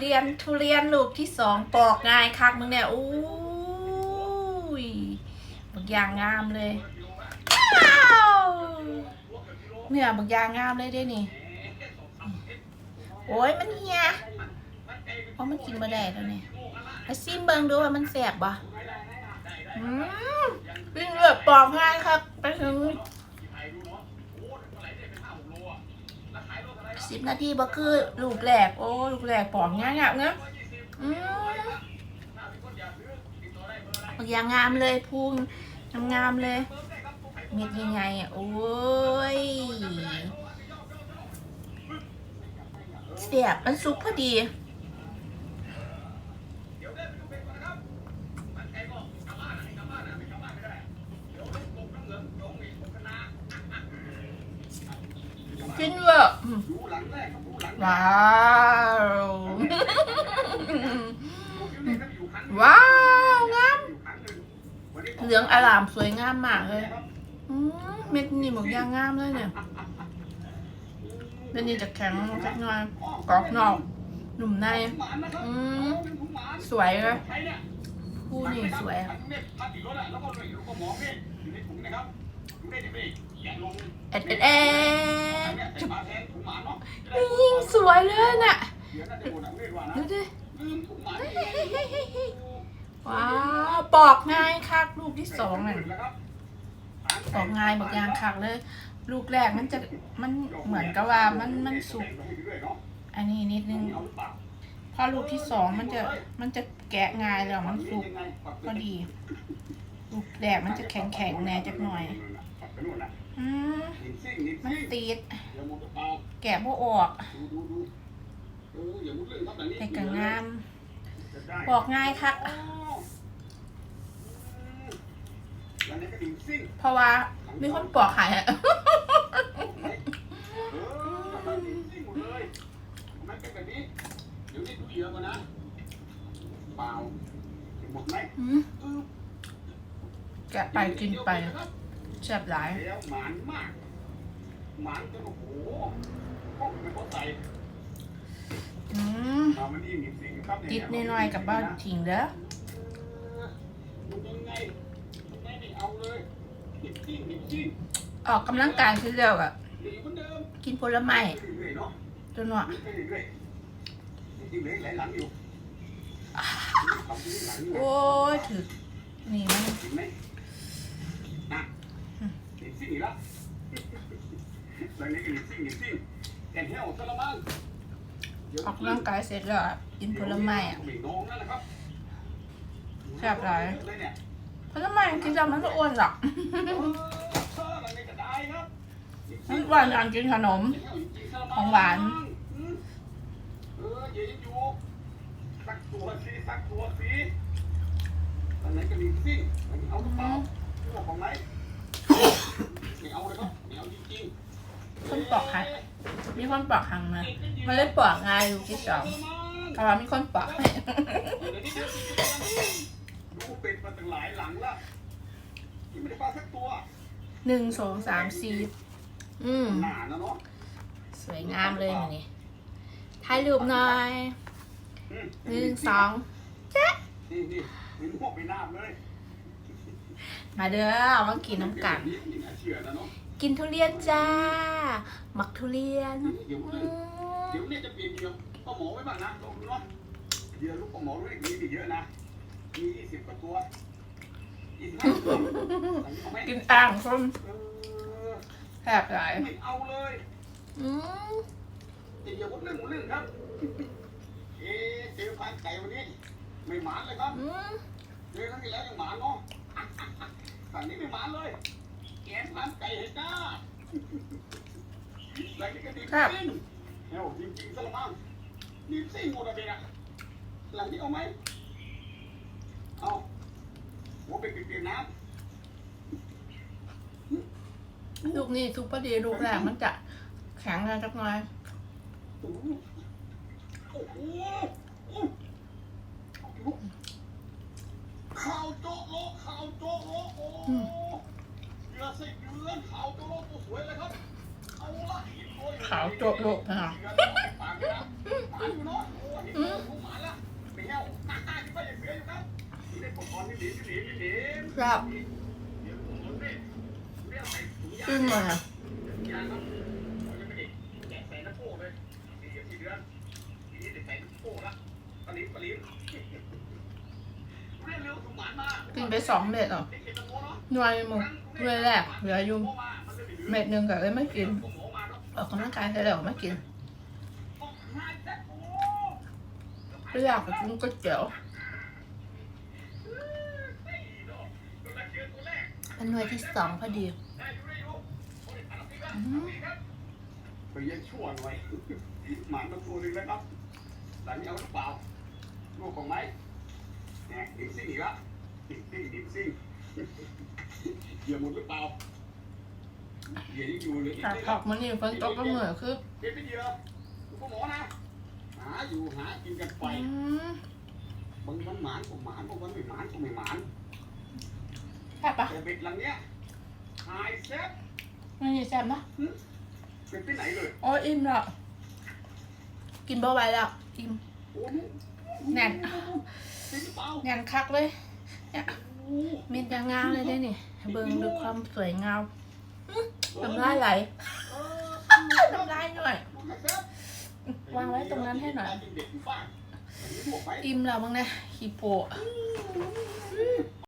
เรียนทุเรียนลูกที่สองปอกง่ายคักมึงเนี่ยอู้ยบักยางงามเลยเนี่ยบักยางงามเลยด้นี่ โอ้ยมันเฮียเพราะมันกินมาได้แล้วเนี่ยมาซิมเบิงดูว่ามันแสบบ่อืมวิ่งเลือดปอกง่ายครับ ไปถึง สิบนาทีบ่คือลูกแหลกโอ้ลูกแหลกปอกง่ายๆเนาะอืมบักยางงามเลยพุงงามๆเลย เม็ดยังไงอะโอ้ยเสียบมันซุปพอดีกินเวอะอืม ว้าวว้าวงามเหลืองอลามสวยงามมากเลยเม็ดนี่หมกย่างงามเลยเนี่ยเม็ดนี่จะแข็งสักหน่อยกรอบนอกหนุ่มในอืมสวยเลยผู้นี่สวยเอ็ดเอ็ดเอ็ด สวยเลยน่ะดูดิว้าวปอกง่ายคักลูกที่สองน่ะปอกง่ายบอกยางคักเลย ลูกแรกมันจะมันเหมือนกับว่ามันมันสุก อันนี้นิดนึงพอลูกที่สองมันจะมันจะแกะง่ายแล้วมันสุกก็ดี ลูกแรกมันจะแข็งแข็งแน่จักหน่อย อืมมันติดแกะบ่ออกแต่ก็งามปอกง่ายคักเพราะว่ามีคนปอกขายอะอืมแกะไปกินไป แซ่บหลายแล้วหมานมากหมานจนโอ้โหพวกมันก็ใส่อืมมามันนี่มีสิ่งครับติดน้อยๆกับบ้านทิ้งเด้อมันยังไงยังไงไม่เอาเลยติดจริงติดจริงออกกำลังกายคือเดียวอะดีเหมือนเดิมกินผลไม้เรื่อยๆเนาะจนว่าเรื่อยๆจริงๆเหลยหลายหลังอยู่ทำที่หลังอยู่โอ้ยถึกนี่มันเห็นไหมนะติดสิ่งอีกแล้วแล้วนี่ก็ติดสิ่งติดสิ่งแต่เหี้ยวซะละมั้งออกกำลังกายเสร็จแล้วอะกินผลไม้อะไม่น้องนั่นแหละครับแซ่บหลายเลยเนี่ยผลไม้กินแล้วมันก็อ้วนหรอกเออเออมันไม่กระไดครับมันอ้วนอันกินขนม ของหวานเออเดี๋ยวยังอยู่สักตัวสิสักตัวสิอันไหนก็มีสิอันนี้เอาหรือเปล่าเอาของไหนไม่เอาเลย ครับไม่เอาจริงคนปอกให้มีคนปอกหังมามันเลยปอกง่ายลูกที่สองเพราะว่ามีคนปอกให้ดูเป็ดมาตั้งหลายหลังละยังไม่ได้ปลาสักตัวหนึ่งสองสามสี่อืมหนานะเนาะสวยงามเลยมันนี่ถ่ายรูปหน่อยอืมหนึ่งสองนี่นี่นี่หมวกไปน้ำเลย มาเด้อมากินน้ำกันนี่นี่น่าเชื่อนะเนาะกินทุเรียนจ้า หมักทุเรียนเดี๋ยวอืเดี๋ยวมเนี่ยจะเปลี่ยนเหยื่อปลาหมอไว้บ้างนะลองดูเนาะเหยื่อลูกปลาหมอด้วยมีมีเยอะนะ มียี่สิบกว่าตัวยี่สิบห้าตัวเอาไหมกินอ่างส้มเออแสบหลายไม่เอาเลยอืมอย่าอย่าพูดเรื่องหมดเรื่องครับ เอ๊ะเจอพันไก่วันนี้ ไม่หมานเลยครับอืมเจอครั้งที่แล้วยังหมานเนาะ ครั้งนี้ไม่หมานเลยแกนพันไก่เห็นจ้าหลังนี้ก็ดีจริงเอ้าจริงๆซะละมั้งดีซิ่งหมดอะเบะหลังนี้เอาไหมเอาหัวไปเปลี่ยนน้ลูกนี่ซุปเปอร์ดีลูกแรกมันจะแข็งเลยจักหน่อยำโอ้โห ขาวจกโลกค่ะครับขึ้นเลยค่ะกินไปสองเม็ดอะหน่วยหมกหน่วยแรกเหลืออยู่เม็ดหนึ่งก็เลยไม่กิน ออกกำลังกายเสร็จแล้วม่กินก็อยากไปกินก๋วยเตี๋ยวเป็นหน่วยที่สองพอดีได้อยู่ได้อยู่โอ้ยอันนี้ครับอืมไปยังชั่วหน่อยหมาตัวตัวนึงแล้วครับหลังเอาหรือเปล่าลูกของไหมเนี่ยดิมซิ่งอีกแล้วดิมซิ่งดิมซิ่งเหยื่อหมดหรือเปล่า ขาดนิดออกมันนี่ฝนตกก็เหมือคือเป็นเป็นเยื่อคุณหมอนะหาอยู่หากินกันไปบางวันหมานก็หมานบางวันไม่หมานก็ไม่หมานแซ่บปะแต่เบ็ดหลังเนี้ยหายแซ่บไม่มีแซ่บนะเป็นไปไหนเลยอ้ยอิ่มล้วกินเบ่ไหวแล้วอิ่มแน่นจริงหรือเปล่นคักเลยโอ้เม็ดยางงามเลยได้นี่เบิ่งดูความสวยงาม น้ำลายไหลเออน้ำลายหน่อย วางไว้ตรงนั้นให้หน่อยเด็กอยู่บ้านอันนี้บวกไปอิ่มแล้วบ้างนะฮีโปะ